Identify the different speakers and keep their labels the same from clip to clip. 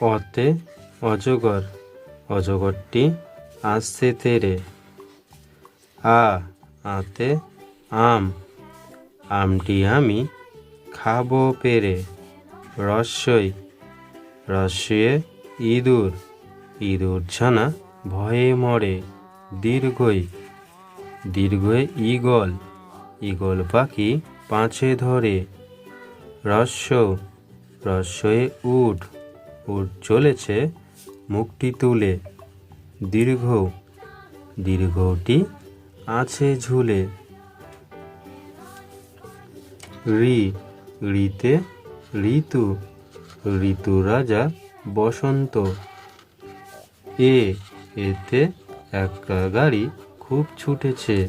Speaker 1: অতে অজগর, অজগরটি আসছে তেরে। আ, আতে আম। আমটি আমি খাব পেরে। রস্যই রস্যে ইঁদুর। ইঁদুর ছানা ভয়ে মরে, দীর্ঘই। দীর্ঘয়ে ঈগল ঈগল পাখি পাঁচে ধরে। রস্য রস্যয়ে উট। উট চলেছে মুখটি তুলে। দীর্ঘ, দীর্ঘটি আছে ঝুলে। ঋ ঋতে ঋতু ঋতু রাজা বসন্ত। এ, এতে একটা গাড়ি খুব ছুটেছে।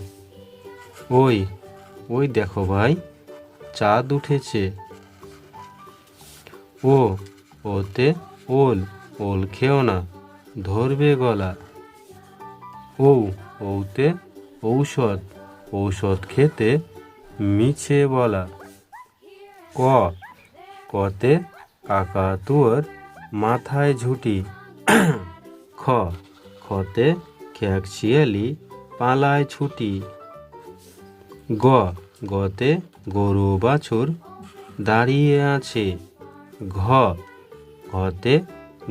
Speaker 1: ওই ওই দেখো ভাই, চাঁদ উঠেছে। ও, ওতে ওল ওল খেও না, ধরবে গলা। ও ওতে ঔষধ ঔষধ খেতে মিছে বলা। ক, কতে কাকাতুয়ার মাথায় ঝুটি। খ খতে খ্যাকশিয়ালি পালায় ছুটি। গ, গতে গরু বাছুর দাঁড়িয়ে আছে। ঘ ঘতে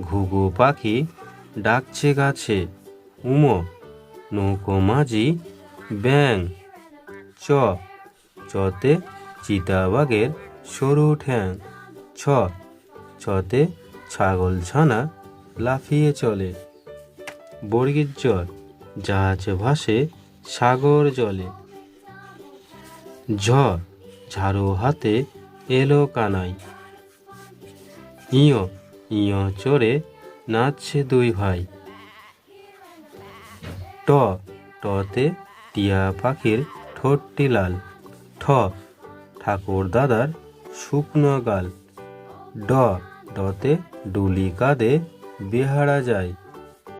Speaker 1: ঘুঘু পাখি ডাকছে গাছে, উম, নৌকো মাঝি, ব্যাং, চ, চতে চিতাবাঘের সরু ঠ্যাং, ছ ছতে ছাগল ছানা লাফিয়ে চলে। বর্গীর জল জাহাজ ভাসে সাগর জলে। ঝ, ঝাড়ু হাতে এলো কানাই। ইয় ইয় চড়ে নাচছে দুই ভাই। ট, টতে টিয়া পাখির ঠোঁটটি লাল। ঠ, ঠাকুর দাদার শুকনো গাল। ড, ডতে ডুলি কাঁদে বেহারা যায়।